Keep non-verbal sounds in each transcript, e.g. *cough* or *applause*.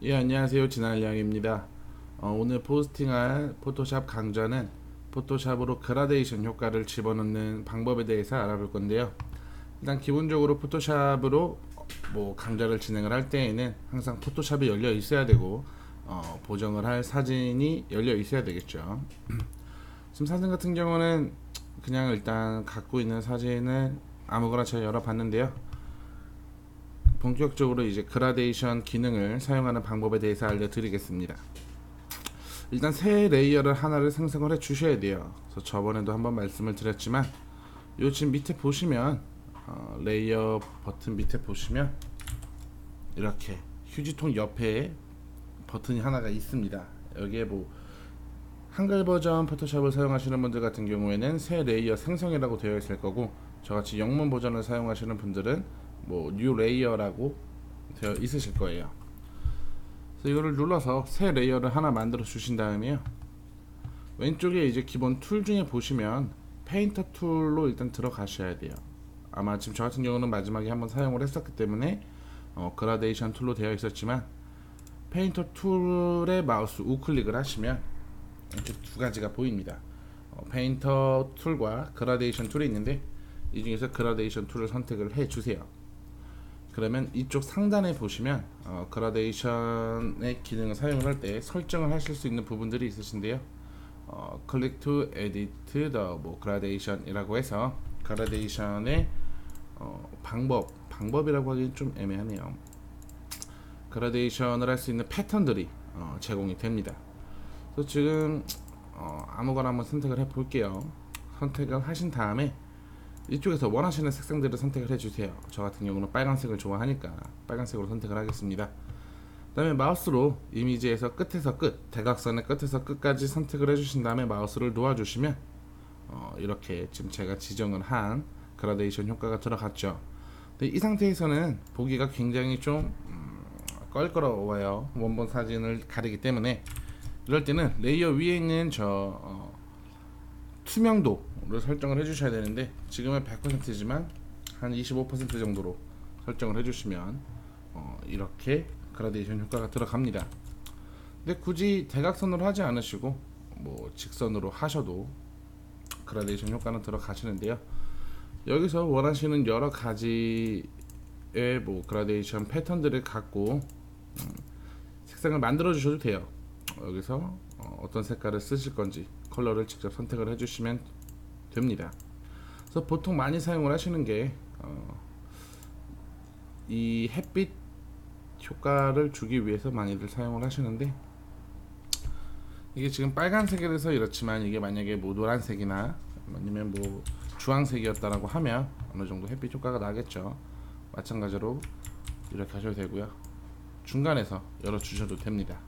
예 안녕하세요. 진할량입니다. 어, 오늘 포스팅할 포토샵 강좌는 포토샵으로 그라데이션 효과를 집어넣는 방법에 대해서 알아볼 건데요. 일단 기본적으로 포토샵으로 뭐 강좌를 진행을 할 때에는 항상 포토샵이 열려 있어야 되고 어, 보정을 할 사진이 열려 있어야 되겠죠. *clears throat* 지금 사진 같은 경우는 그냥 일단 갖고 있는 사진을 아무거나 제가 열어봤는데요 본격적으로 이제 그라데이션 기능을 사용하는 방법에 대해서 알려드리겠습니다. 일단 새 레이어를 하나를 생성을 해 주셔야 돼요. 그래서 저번에도 한번 말씀을 드렸지만 요 지금 밑에 보시면 어, 레이어 버튼 밑에 보시면 이렇게 휴지통 옆에 버튼이 하나가 있습니다. 여기에 뭐 한글 버전 포토샵을 사용하시는 분들 같은 경우에는 새 레이어 생성이라고 되어 있을 거고 저같이 영문 버전을 사용하시는 분들은 뭐 뉴 레이어라고 되어 있으실 거예요. 그래서 이거를 눌러서 새 레이어를 하나 만들어 주신 다음에요. 왼쪽에 이제 기본 툴 중에 보시면 페인터 툴로 일단 들어가셔야 돼요. 아마 지금 저 같은 경우는 마지막에 한번 사용을 했었기 때문에 어, 그라데이션 툴로 되어 있었지만 페인터 툴에 마우스 우클릭을 하시면 이렇게 두 가지가 보입니다. 어, 페인터 툴과 그라데이션 툴이 있는데 이 중에서 그라데이션 툴을 선택을 해 주세요. 그러면 이쪽 상단에 보시면 어, 그라데이션의 기능을 사용을 할 때 설정을 하실 수 있는 부분들이 있으신데요. 어, click to edit the 뭐 gradation이라고 해서 그라데이션의 어, 방법 방법이라고 하기는 좀 애매하네요. 그라데이션을 할 수 있는 패턴들이 어, 제공이 됩니다. 그래서 지금 어, 아무거나 한번 선택을 해 볼게요. 선택을 하신 다음에 이쪽에서 원하시는 색상들을 선택을 해주세요. 저 같은 경우는 빨간색을 좋아하니까 빨간색으로 선택을 하겠습니다. 그 다음에 마우스로 이미지에서 끝에서 끝, 대각선의 끝에서 끝까지 선택을 해주신 다음에 마우스를 놓아주시면 어, 이렇게 지금 제가 지정을 한 그라데이션 효과가 들어갔죠. 근데 이 상태에서는 보기가 굉장히 좀 음, 껄끄러워요. 원본 사진을 가리기 때문에 이럴 때는 레이어 위에 있는 저 어, 투명도를 설정을 해주셔야 되는데 지금은 100%지만 한 25% 정도로 설정을 해주시면 어, 이렇게 그라데이션 효과가 들어갑니다. 근데 굳이 대각선으로 하지 않으시고 뭐 직선으로 하셔도 그라데이션 효과는 들어가시는데요. 여기서 원하시는 여러 가지의 뭐 그라데이션 패턴들을 갖고 음, 색상을 만들어 주셔도 돼요. 여기서 어, 어떤 색깔을 쓰실 건지 컬러를 직접 선택을 해주시면 됩니다. 그래서 보통 많이 사용을 하시는 게이 어, 햇빛 효과를 주기 위해서 많이들 사용을 하시는데 이게 지금 빨간색이라서 이렇지만 이게 만약에 뭐 노란색이나 아니면 뭐 주황색이었다라고 하면 어느 정도 햇빛 효과가 나겠죠. 마찬가지로 이렇게 하셔도 되고요. 중간에서 열어 주셔도 됩니다.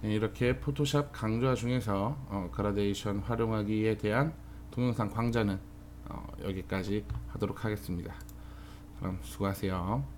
네, 이렇게 포토샵 강좌 중에서 어, 그라데이션 활용하기에 대한 동영상 강좌는 어, 여기까지 하도록 하겠습니다. 그럼 수고하세요.